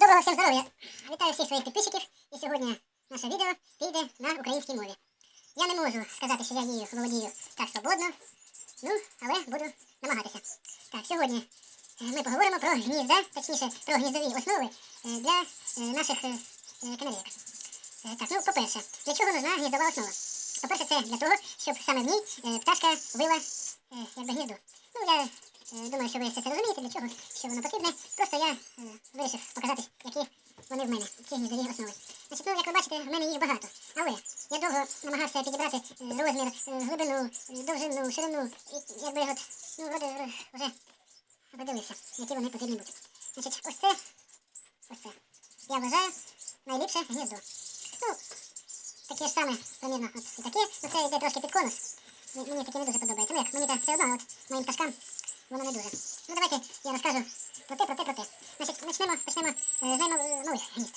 Доброго всім здоров'я! Вітаю всіх своїх підписчиків. І сьогодні наше відео піде на українській мові. Я не можу сказати, що я її володію так свободно, ну, але буду намагатися. Так, сьогодні е, ми поговоримо про гнізда, точніше про гніздові основи е, для е, наших канарейок. Так, ну, по-перше, для чого нужна гніздова основа? По-перше, це для того, щоб саме в ній пташка вила якби гніздо. Ну, я думаю, що ви все це розумієте, для чого, що воно потрібне. Просто я е, вирішив показати, які вони в мене, ці гніздові основи. Значить, ну, як ви бачите, в мене їх багато. Але я довго намагався підібрати е, розмір, е, глибину, е, довжину, ширину, і якби от, ну, вроде, е, вже подивився, які вони потрібні бути. Значить, ось це, ось це. Я вважаю найліпше гніздо. Ну, таке ж саме, примірно, от і таке, ну це йде трошки під конус. Мені мені таке не дуже подобається. Ну як, мені так все одно, от моїм пташкам воно не дуже. Ну давайте я розкажу про те, про те, про те. Значить, почнемо, почнемо е, з наймалих гнізд.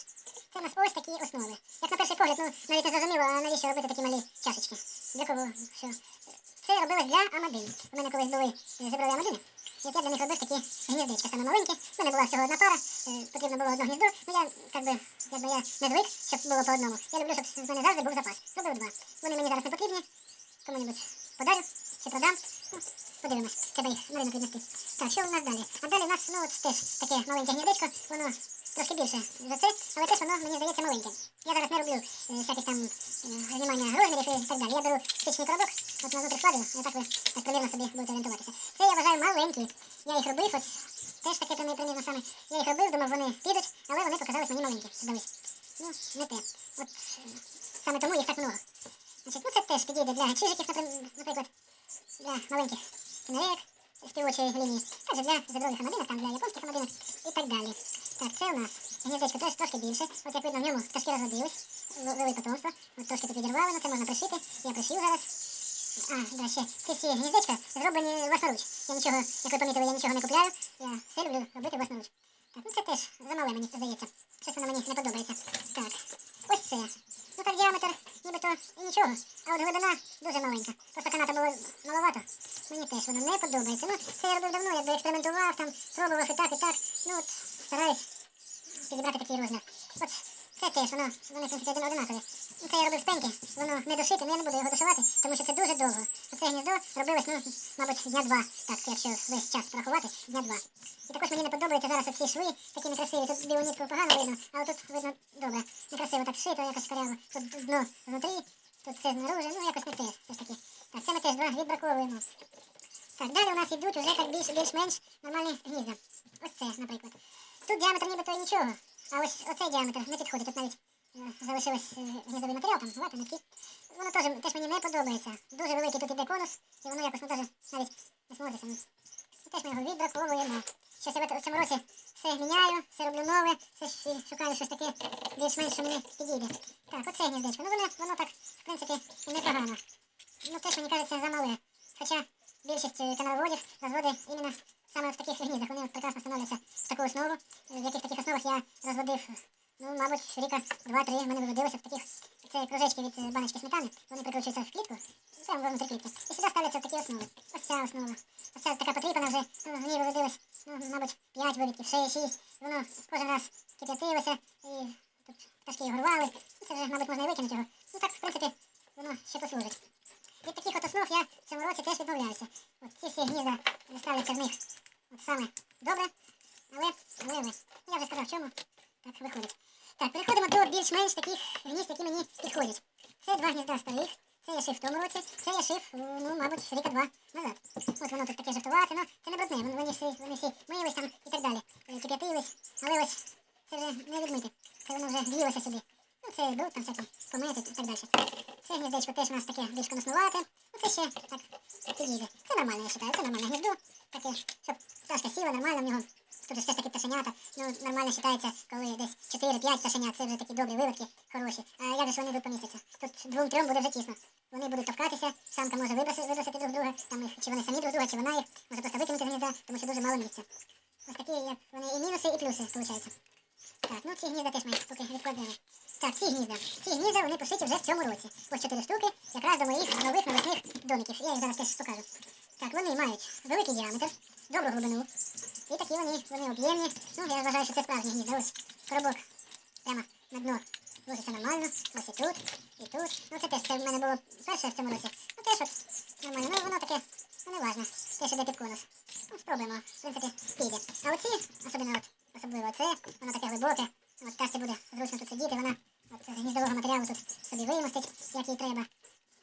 Це у нас ось такі основи. Як на перший погляд, ну навіть не зрозуміло, а навіщо робити такі малі чашечки. Для кого що? Це для амадин. У мене колись були е, зібрали амадини. Як я для них робив такі гніздечка саме маленькі. У мене була всього одна пара, е, потрібно було одне гніздо. Ну я як би, якби я не звик, щоб було по одному. Я люблю, щоб в мене завжди був запас. Зробив два. Вони мені зараз не потрібні. Кому-небудь подарю чи продам. Ну, подивимось. Треба їх на ринок віднести. Так, що у нас далі? А далі у нас, ну, от теж таке маленьке гніздечко, воно трошки більше за це, але теж воно, мені здається, маленьке. Я зараз не роблю е, всяких там е, знімання розмірів і так далі. Я беру стичний коробок, от на складую, і так ви так примірно собі будете орієнтуватися. Це я вважаю маленькі. Я їх робив, ось теж таке примір- примірно саме. Я їх робив, думав, вони підуть, але вони показались мені маленькі. Здались. Ну, не те. От саме тому їх так много. Значить, ну це теж підійде для чижиків, наприклад, для маленьких кінарейок співочої лінії, також для задрових амадинок, там для японських амадинок і так далі. Так, це у нас гніздечко теж трошки більше. От як видно, в ньому пташки розродились, вели потомство. От трошки тут відірвали, ну це можна пришити. Я пришив зараз. А, да, ще ці всі гніздечка зроблені власноруч. Я нічого, як ви помітили, я нічого не купляю. Я все люблю робити власноруч. Так, ну це теж замале мені здається. Щось воно мені не подобається. Так, ось це. Ну так діаметр нібито і нічого. А от глибина дуже маленька. Просто каната було маловато. Мені теж воно не подобається. Ну, це я робив давно, якби експериментував, там, пробував і так, і так. Ну от стараюсь підібрати такий розмір. От це теж воно, вони в принципі один одинакові. Це я робив з пеньки, воно не дошите, ну я не буду його дошивати, тому що це дуже довго. Оце гніздо робилось, ну, мабуть, дня два, так, якщо весь час порахувати, дня два. І також мені не подобаються зараз оці шви, такі некрасиві. Тут білу нитку погано видно, але тут видно добре. Некрасиво так шито, якось коряво. Тут дно внутрі, тут все знаружи, ну якось не те, все ж таки. Так, це ми теж два відбраковуємо. Так, далі у нас йдуть уже так більш, більш-менш нормальні гнізда. Ось це, наприклад. Тут діаметр нібито і нічого, а ось оцей діаметр не підходить. Тут навіть залишилось е, гніздовий матеріал, там вата, нитки. Воно теж, теж мені не подобається. Дуже великий тут іде конус, і воно якось ну, даже навіть не смотриться. Ну, Теж ми його відбраковуємо. Щось я в цьому році все міняю, все роблю нове, все і шукаю щось таке більш-менш, що мені підійде. Так, оце гніздечко. Ну воно, воно так, в принципі, і непогано. Ну теж мені кажеться замале. Хоча більшість е, каналоводів розводить іменно саме в таких гніздах. Вони прекрасно становляться в таку основу, в яких таких основах я розводив, ну, мабуть, ріка два-три в мене виводилося в таких. Це кружечки від баночки сметани, вони прикручуються в клітку, прямо внутрі клітки. І сюди ставляться такі основи. Ось ця основа. Ось ця така потрібна вже, ну, в ній виводилось, ну, мабуть, 5 вивідків, 6-6. Воно кожен раз кип'ятилося, і тут пташки його рвали. Ну, Це вже, мабуть, можна і викинути його. Ну так, в принципі, воно ще послужить. Від таких от основ я в цьому році теж відмовляюся. От ці всі гнізда ставляться в них от саме добре, але, але. Я вже сказав, чому так виходить. Так, переходимо до більш-менш таких гнізд, які мені підходять. Це два гнізда старих, це я шив в тому році, це я шив, ну, мабуть, ріка два назад. От воно тут таке жовтувате, ну, це не брудне, вони, всі, вони всі мились там і так далі. Кип'ятились, але ось це вже не відмити. Це воно вже в'їлося сюди. Ну, це бруд там всякий, помети і так далі. Це гніздечко теж у нас таке більш конуснувате. Ну, це ще так підійде. Це нормально, я вважаю, це нормальне гніздо. Таке, щоб пташка сіла, нормально в нього. Тут все ж таки пташенята. Ну, нормально вважається, коли десь 4-5 пташенят, це вже такі добрі виводки, хороші. А як же ж вони тут помістяться? Тут двом-трьом буде вже тісно. Вони будуть товкатися, самка може вибросити, вибросити друг друга, там їх, чи вони самі друг друга, чи вона їх, може просто викинути з гнізда, тому що дуже мало місця. Ось такі, як вони і мінуси, і плюси, виходить. Так, ну ці гнізда теж ми поки відкладемо. Так, ці гнізда. Ці гнізда вони пошиті вже в цьому році. Ось чотири штуки, якраз до моїх нових навесних домиків. Я їх зараз теж покажу. Так, вони мають великий діаметр. добру глибину. І вони, об'ємні. Ну, я вважаю, що це справжні гнізда. Ось коробок прямо на дно ложиться нормально. Ось і тут, і тут. Ну це теж це в мене було перше в цьому році. Ну теж от нормально. Ну воно таке, ну не важно. Теж іде під конус. Ну, спробуємо. В принципі, піде. А оці, особливо от, особливо це, воно таке глибоке. От пташці буде зручно тут сидіти, вона от з гніздового матеріалу тут собі вимостить, як їй треба.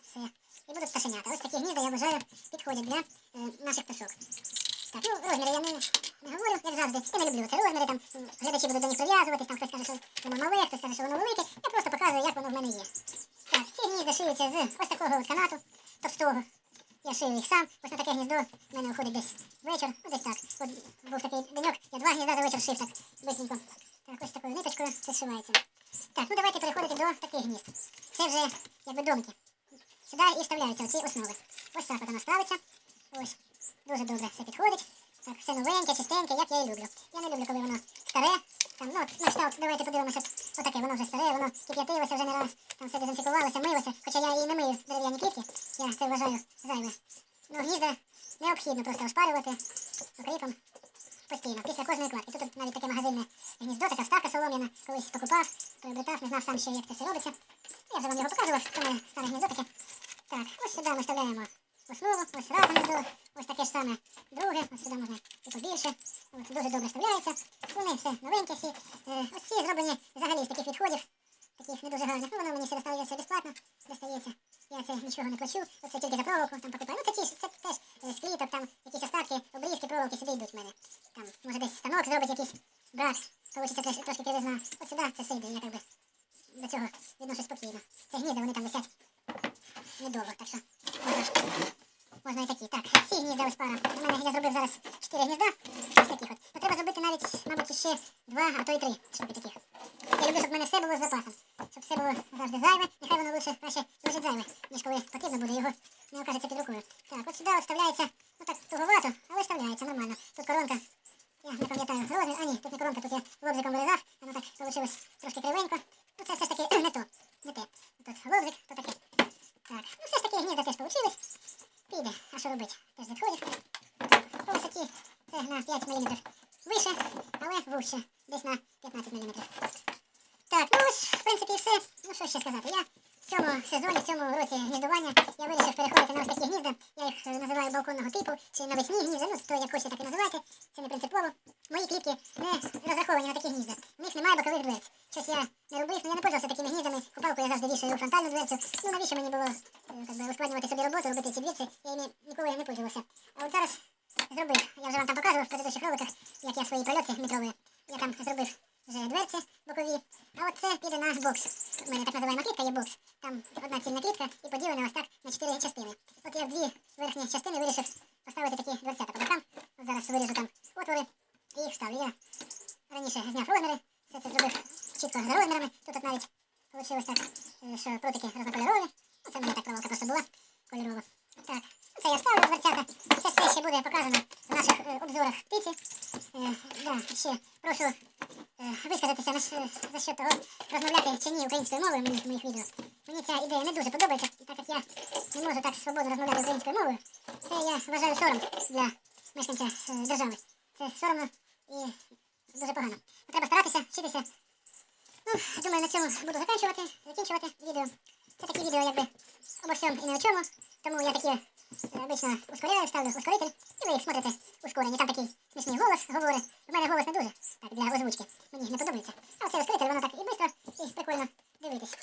Все. І будуть пташенята. Ось такі гнізда, я вважаю, підходять для е, наших пташок. Так, ну розміри я не, говорю, як завжди. Я не люблю це розміри, там глядачі будуть до них прив'язуватись, там хтось каже, що воно мале, хтось каже, що воно велике. Я просто показую, як воно в мене є. Так, ці гнізда шиються з ось такого от канату, товстого. Я шию їх сам. Ось на таке гніздо в мене виходить десь вечір, ну десь так. От був такий деньок, я два гнізда за вечір шив так, бисенько. Так, ось такою ниточкою це зшивається. Так, ну давайте переходити до таких гнізд. Це вже якби домки. Сюди і вставляються оці основи. Ось так от воно ставиться. Ось. Дуже добре все підходить. Так, все новеньке, чистеньке, як я і люблю. Я не люблю, коли воно старе. Там, ну, на кшталт, давайте подивимося. Отаке, воно вже старе, воно кип'ятилося вже не раз, там все дезінфікувалося, милося. Хоча я і не мию дерев'яні клітки, я це вважаю зайве. Ну, гнізда необхідно просто ошпарювати окріпом постійно, після кожної кладки. Тут навіть таке магазинне гніздо, така вставка солом'яна, колись покупав, приобретав, не знав сам ще, як це все робиться. Я вже вам його показував, це мене старе гніздо таке. Так, ось сюди ми вставляємо основу, ось раз гніздо, ось таке ж саме друге, ось сюди можна і побільше. От, дуже добре вставляється. Вони все новенькі всі. Е, ось ці зроблені взагалі з таких відходів, таких не дуже гарних. Ну, воно мені все достається безплатно, достається. Я це нічого не плачу, оце тільки за проволоку там покупаю. Ну це, ті, це теж е, з кліток, там якісь остатки, обрізки, проволоки сюди йдуть в мене. Там, може десь станок зробить якийсь брак, получиться теж трошки кривизна. От сюди це все я якби до цього відношусь спокійно. Це гнізда, вони там висять недовго, так що можна, і такі. Так, ці гнізда ось пара. У мене я зробив зараз 4 гнізда, ось таких от. Ну зробити навіть, мабуть, ще 2, а то і 3 штуки таких. Я люблю, щоб в мене все було з запасом. Щоб все було завжди зайве. Нехай воно лучше краще лежить зайве, ніж коли потрібно буде його не окажеться під рукою. Так, от сюди вставляється, ну так туговато, але вставляється нормально. Тут коронка. Я не пам'ятаю розмір. А ні, тут не коронка, тут я лобзиком вирізав. Воно так вийшло трошки кривенько. Ну це все ж таки не то. Не те. Тут лобзик, то таке. Так, ну все ж таки гнізда теж вийшло. Піде, а що робити? Теж з відходів. По висоті це на 5 мм вище, але вужче, десь на 15 мм. Так, ну ось, в принципі, і все. Ну що ще сказати? Я в цьому сезоні, в цьому році гніздування, я вирішив переходити на ось такі гнізда. Я їх е, називаю балконного типу, чи навесні гнізда, ну, то як хочете, так і називайте. Це не принципово. Мої клітки не розраховані на такі гнізда. У них немає бокових дверць. Щось я не робив, ну я не пользувався такими гніздами. Купалку я завжди вішаю у фронтальну дверцю. Ну навіщо мені було е, би, ускладнювати собі роботу, робити ці дверці, я ними ніколи не пользувався. А от зараз зробив. Я вже вам там показував в предыдущих роликах, як я свої прольотці метрові. Я там зробив вже дверці бокові. А от це піде на бокс. У мене так називаємо клітка є бокс. Там одна цільна клітка і поділена ось так на чотири частини. От я в дві верхні частини вирішив поставити такі дверцята по бокам. От зараз виріжу там отвори і їх вставлю. Я раніше зняв розміри, все це зробив чітко за розмірами. Тут от навіть так, е, що прутики різнокольорові. Ну, це в мене так проволока просто була кольорова. Так, це я ставлю дверцята. Це ще буде показано в наших е, обзорах птиці. Е, да, ще прошу е, висказатися на, за що того розмовляти чи ні українською мовою мені в моїх відео. Мені ця ідея не дуже подобається, так як я не можу так свободно розмовляти українською мовою. Це я вважаю сором для мешканця е, держави. Це соромно і дуже погано. Треба старатися, вчитися. Ну, думаю, на цьому буду закінчувати, закінчувати відео. Це такі відео, якби обо всьому і не о чому. Тому я такі е, обично ускоряю, ставлю ускоритель, і ви їх смотрите ускорені. Там такий смішний голос говорить. У мене голос не дуже так для озвучки. Мені не подобається. А оцей ускоритель, воно так і швидко, і прикольно дивитись.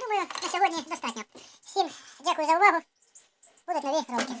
Думаю, на сьогодні достатньо. Всім дякую за увагу. Будуть нові ролики.